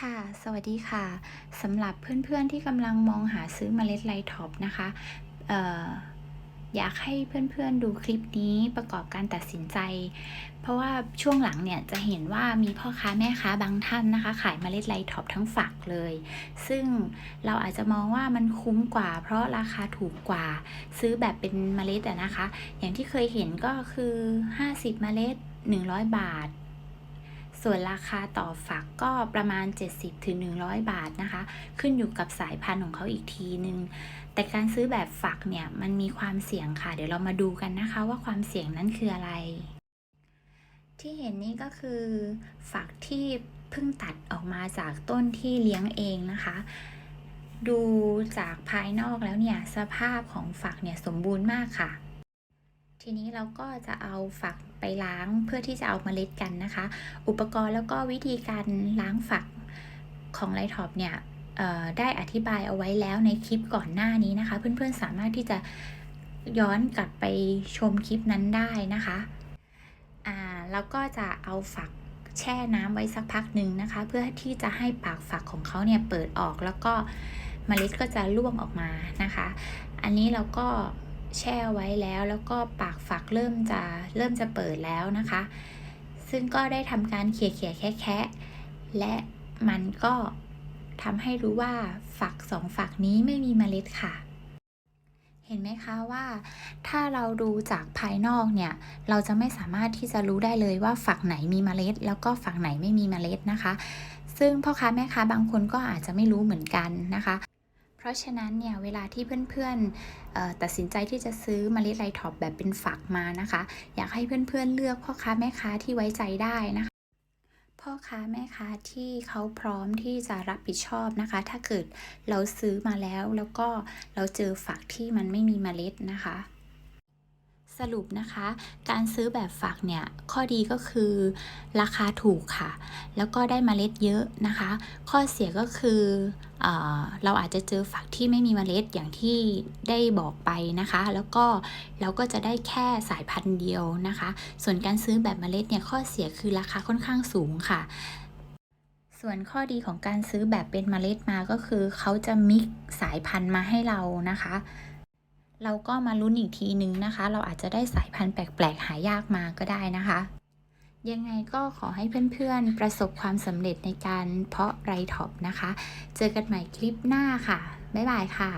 ค่ะ สวัสดีค่ะสำหรับเพื่อนๆที่กำลังมองหาซื้อเมล็ดไลท็อปนะคะเอ่ออยากให้เพื่อนๆดูคลิปนี้ประกอบการตัดสินใจ เพราะว่าช่วงหลังเนี่ยจะเห็นว่ามีพ่อค้าแม่ค้าบางท่านนะคะ ขายเมล็ดไลท็อปทั้งฝักเลย ซึ่งเราอาจจะมองว่ามันคุ้มกว่า เพราะราคาถูกกว่า ซื้อแบบเป็นเมล็ดอะนะคะ อย่างที่เคยเห็นก็คือ 50 เมล็ด 100 บาท ส่วนราคาต่อฝักก็ประมาณ 70ถึง100 บาทนะคะ ขึ้นอยู่กับสายพันธุ์ของเขาอีกทีนึง แต่การซื้อแบบฝักเนี่ยมันมีความเสี่ยงค่ะ เดี๋ยวเรามาดูกันนะคะว่าความเสี่ยงนั้นคืออะไร ที่เห็นนี่ก็คือฝักที่เพิ่งตัดออกมาจากต้นที่เลี้ยงเองนะคะ ดูจากภายนอกแล้วเนี่ยสภาพของฝักเนี่ยสมบูรณ์มากค่ะ ทีนี้เราก็จะเอาฝักไปล้างเพื่อที่จะเอาเมล็ดกันนะคะ อุปกรณ์แล้วก็วิธีการล้างฝักของไลท็อปเนี่ยได้อธิบายเอาไว้แล้วในคลิปก่อนหน้านี้นะคะ เพื่อนๆสามารถที่จะย้อนกลับไปชมคลิปนั้นได้นะคะอ่าแล้วก็จะเอาฝักแช่น้ำไว้สักพักหนึ่งนะคะ เพื่อที่จะให้ปากฝักของเขาเนี่ยเปิดออกแล้วก็เมล็ดก็จะร่วงออกมานะคะ อันนี้เราก็ แช่ไว้แล้ว แล้วก็ปากฝักเริ่มจะเริ่มจะเปิดแล้วนะคะ ซึ่งก็ได้ทำการเขี่ยเขี่ยแคะแคะและมันก็ทำให้รู้ว่าฝักสองฝักนี้ไม่มีเมล็ดค่ะ เห็นไหมคะว่า ถ้าเราดูจากภายนอกเนี่ย เราจะไม่สามารถที่จะรู้ได้เลยว่าฝักไหนมีเมล็ด แล้วก็ฝักไหนไม่มีเมล็ดนะคะ ซึ่งพ่อค้าแม่ค้าบางคนก็อาจจะไม่รู้เหมือนกันนะคะ เพราะฉะนั้นเนี่ยเวลาที่เพื่อนๆตัดสินใจที่จะซื้อเมล็ดไรท็อปแบบเป็นฝักมานะคะ อยากให้เพื่อนๆเลือกพ่อค้าแม่ค้าที่ไว้ใจได้นะคะพ่อค้าแม่ค้าที่เขาพร้อมที่จะรับผิดชอบนะคะ ถ้าเกิดเราซื้อมาแล้วแล้วก็เราเจอฝักที่มันไม่มีเมล็ดนะคะ สรุปนะคะ การซื้อแบบฝักเนี่ยข้อดีก็คือราคาถูกค่ะ แล้วก็ได้เมล็ดเยอะนะคะ ข้อเสียก็คือเอเราอาจจะเจอฝักที่ไม่มีเมล็ดอย่างที่ได้บอกไปนะคะ แล้วก็เราก็จะได้แค่สายพันธุ์เดียวนะคะ ส่วนการซื้อแบบเมล็ดเนี่ยข้อเสียคือราคาค่อนข้างสูงค่ะส่วนข้อดีของการซื้อแบบเป็นเมล็ดมาก็คือ เขาจะมิกสายพันธุ์มาให้เรานะคะ เราก็มาลุ้นอีกทีนึงนะคะ เราอาจจะได้สายพันธุ์แปลกๆ หายากมาก็ได้นะคะ ยังไงก็ขอให้เพื่อนๆ ประสบความสำเร็จในการเพาะไรท็อปนะคะ เจอกันใหม่คลิปหน้าค่ะ บ๊ายบายค่ะ